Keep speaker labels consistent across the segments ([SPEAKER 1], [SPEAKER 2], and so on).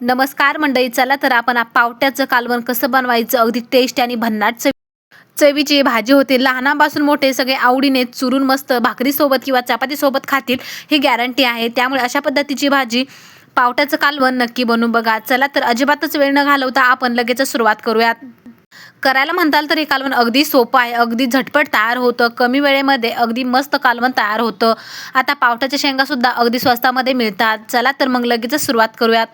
[SPEAKER 1] नमस्कार मंडळी चला तर आपण पावट्याचं कालवण कसं बनवायचं? अगदी टेस्ट आणि भन्नाट चवीची भाजी होते. लहानापासून मोठे सगळे आवडीने चुरून मस्त भाकरीसोबत किंवा चपातीसोबत खातील ही गॅरंटी आहे. त्यामुळे अशा पद्धतीची भाजी पावट्याचं कालवण नक्की बनवून बघा. चला तर अजिबातच वेळ न घालवता आपण लगेच सुरुवात करूयात. करायला म्हणताल तर हे कालवण अगदी सोपं आहे. अगदी झटपट तयार होतं. कमी वेळेमध्ये अगदी मस्त कालवण तयार होतं. आता पावट्याच्या शेंगासुद्धा अगदी स्वस्तामध्ये मिळतात. चला तर मग लगेच सुरुवात करूयात.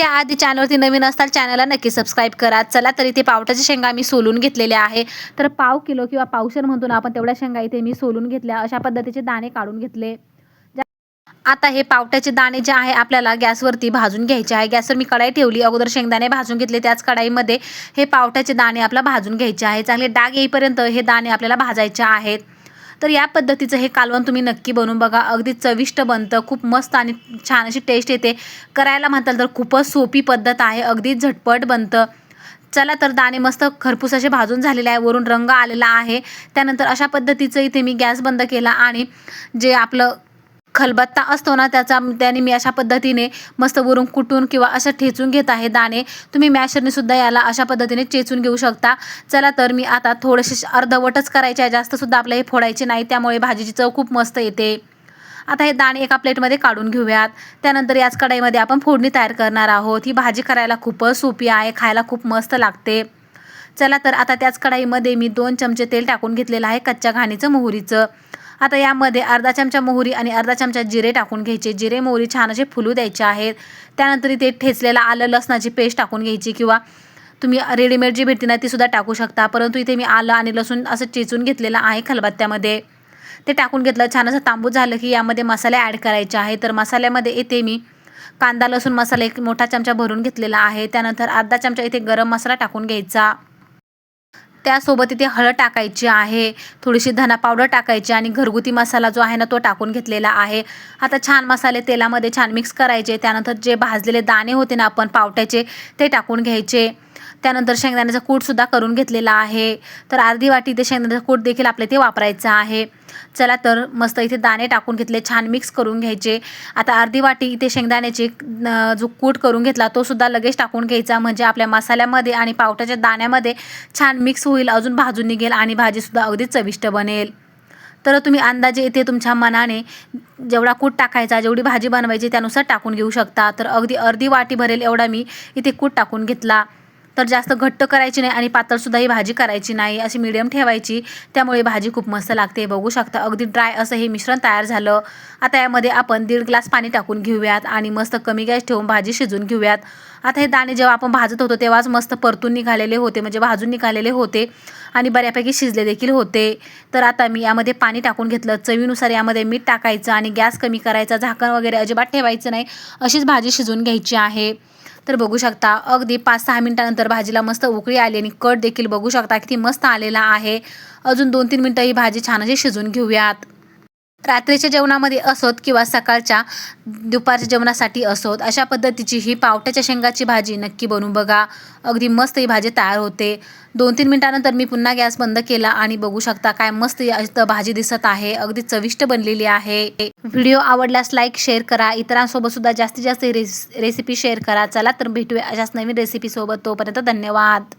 [SPEAKER 1] त्याआधी चॅनलवरती नवीन असताल चॅनलला नक्की सबस्क्राईब करा. चला तर इथे पावट्याच्या शेंगा मी सोलून घेतलेल्या आहे. तर पाव किलो किंवा पावशर म्हणतो आपण तेवढ्या शेंगा इथे मी सोलून घेतल्या. अशा पद्धतीचे दाणे काढून घेतले. आता हे पावट्याचे दाणे जे आहे आपल्याला गॅसवरती भाजून घ्यायचे आहे. गॅसवर मी कढाई ठेवली. अगोदर शेंगदाणे भाजून घेतले त्याच कढाईमध्ये. हे पावट्याचे दाणे आपल्याला भाजून घ्यायचे आहे. चांगले डाग येईपर्यंत हे दाणे आपल्याला भाजायचे आहेत. तर या पद्धतीचं हे कालवण तुम्ही नक्की बनवून बघा. अगदी चविष्ट बनतं खूप मस्त आणि छान अशी टेस्ट येते. करायला म्हणताल तर खूपच सोपी पद्धत आहे. अगदी झटपट बनतं. चला तर दाणे मस्त खरपूस असे भाजून झालेले आहे. वरून रंग आलेला आहे. त्यानंतर अशा पद्धतीचं इथे मी गॅस बंद केला आणि जे आपलं खलबत्ता असतो ना त्याचा त्याने मी अशा पद्धतीने मस्त वरून कुटून किंवा असं ठेचून घेत आहे दाणे. तुम्ही मॅशरने सुद्धा याला अशा पद्धतीने चेचून घेऊ शकता. चला तर मी आता थोडेसे अर्धवटच करायचे आहे. जास्तसुद्धा आपलं हे फोडायचे नाही त्यामुळे भाजीची चव खूप मस्त येते. आता हे दाणे एका प्लेटमध्ये काढून घेऊयात. त्यानंतर याच कढाईमध्ये आपण फोडणी तयार करणार आहोत. ही भाजी करायला खूपच सोपी आहे खायला खूप मस्त लागते. चला तर आता त्याच कढाईमध्ये मी दोन चमचे तेल टाकून घेतलेलं आहे कच्च्या घाणीचं मोहरीचं. आता यामध्ये अर्धा चमचा मोहरी आणि अर्धा चमचा जिरे टाकून घ्यायचे. जिरे मोहरी छान असे फुलू द्यायचे आहेत. त्यानंतर इथे ठेचलेला आलं लसणाची पेस्ट टाकून घ्यायची किंवा तुम्ही रेडीमेड जी भेटते ना ती सुद्धा टाकू शकता. परंतु इथे मी आलं आणि लसूण असं चेचून घेतलेलं आहे खलबत्त्यामध्ये. ते टाकून घेतलं. छान असं तांबूस झालं की यामध्ये मसाले ॲड करायचे आहे तर मसाल्यामध्ये इथे मी कांदा लसूण मसाला एक मोठा चमचा भरून घेतलेला आहे. त्यानंतर अर्धा चमचा इथे गरम मसाला टाकून घ्यायचा. त्यासोबत इथे हळद टाकायची आहे थोडीशी धना पावडर टाकायची आणि घरगुती मसाला जो आहे ना तो टाकून घेतलेला आहे. आता छान मसाले तेलामध्ये छान मिक्स करायचे त्यानंतर जे भाजलेले दाणे होते ना आपण पावट्याचे ते टाकून घ्यायचे. त्यानंतर शेंगदाण्याचा कूटसुद्धा करून घेतलेला आहे. तर अर्धी वाटी ते शेंगदाण्याचा कूट देखील आपल्या इथे वापरायचा आहे. चला तर मस्त इथे दाणे टाकून घेतले छान मिक्स करून घ्यायचे. आता अर्धी वाटी इथे शेंगदाण्याची जो कूट करून घेतला तो सुद्धा लगेच टाकून घ्यायचा. म्हणजे आपल्या मसाल्यामध्ये आणि पावट्याच्या दाण्यामध्ये छान मिक्स होईल अजून भाजून निघेल आणि भाजीसुद्धा अगदी चविष्ट बनेल. तर तुम्ही अंदाजे इथे तुमच्या मनाने जेवढा कूट टाकायचा जेवढी भाजी बनवायची त्यानुसार टाकून घेऊ शकता. तर अगदी अर्धी वाटी भरेल एवढा मी इथे कूट टाकून घेतला. तर जास्त घट्ट करायची नाही आणि पातळसुद्धा ही भाजी करायची नाही अशी मिडियम ठेवायची. त्यामुळे भाजी खूप मस्त लागते बघू शकता. अगदी ड्राय असं हे मिश्रण तयार झालं. आता यामध्ये आपण दीड ग्लास पाणी टाकून घेऊयात आणि मस्त कमी गॅस ठेवून भाजी शिजून घेऊयात. आता हे दाणे जेव्हा आपण भाजत होतो तेव्हाच मस्त परतून निघालेले होते म्हणजे भाजून निघालेले होते आणि बऱ्यापैकी शिजले देखील होते. तर आता मी यामध्ये पाणी टाकून घेतलं. चवीनुसार यामध्ये मीठ टाकायचं आणि गॅस कमी करायचा झाकण वगैरे अजिबात ठेवायचं नाही. अशीच भाजी शिजवून घ्यायची आहे. तर बघू शकता अगदी पाच सहा मिनिटानंतर भाजीला मस्त उकळी आली आणि कट देखील बघू शकता किती मस्त आलेला आहे. अजून दोन तीन मिनटं ही भाजी छान अशी शिजून घेऊयात. रात्रीच्या जेवणामध्ये असोत किंवा सकाळच्या दुपारच्या जेवणासाठी असोत अशा पद्धतीची ही पावट्याच्या शेंगाची भाजी नक्की बनवून बघा. अगदी मस्त ही भाजी तयार होते. दोन तीन मिनटानंतर मी पुन्हा गॅस बंद केला आणि बघू शकता काय मस्त भाजी दिसत आहे. अगदी चविष्ट बनलेली आहे. व्हिडिओ आवडल्यास लाईक शेअर करा. इतरांसोबत सुद्धा जास्तीत जास्त रेसिपी शेअर करा. चला तर भेटूया अशाच नवीन रेसिपीसोबत तोपर्यंत धन्यवाद.